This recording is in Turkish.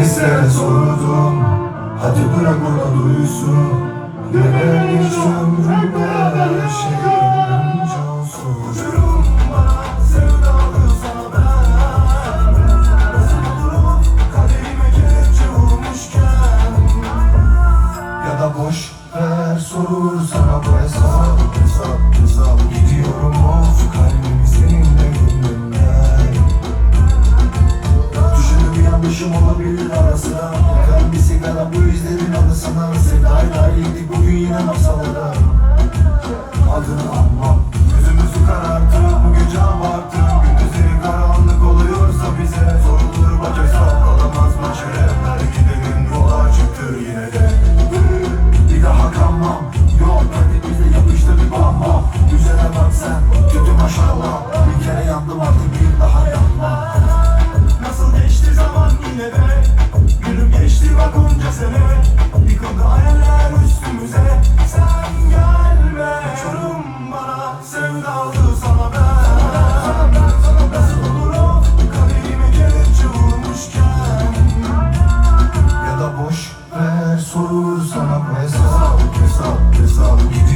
Bizlere sordum Hadi bırak onu duysun. Neler geç ömrümde her da boş ver sorur sana bu Hesap Yanlışım olabilir ara Yakarım bir sigara bu izlerin anısına Sevdayla iyiydik bugün yine masallara Adını anmam. Gözümüzü kararttı bu gece abarttı Gündüzleri karanlık oluyorsa bize Sorulur. Mı çare Belki de gün yola çıktır yine de. Bir daha kanmam. Yok hadi yapıştı bir bamba Güzele bak sen kötü maşallah. Bir kere yandım artık bir sana bu hesabı Hesabı hesabı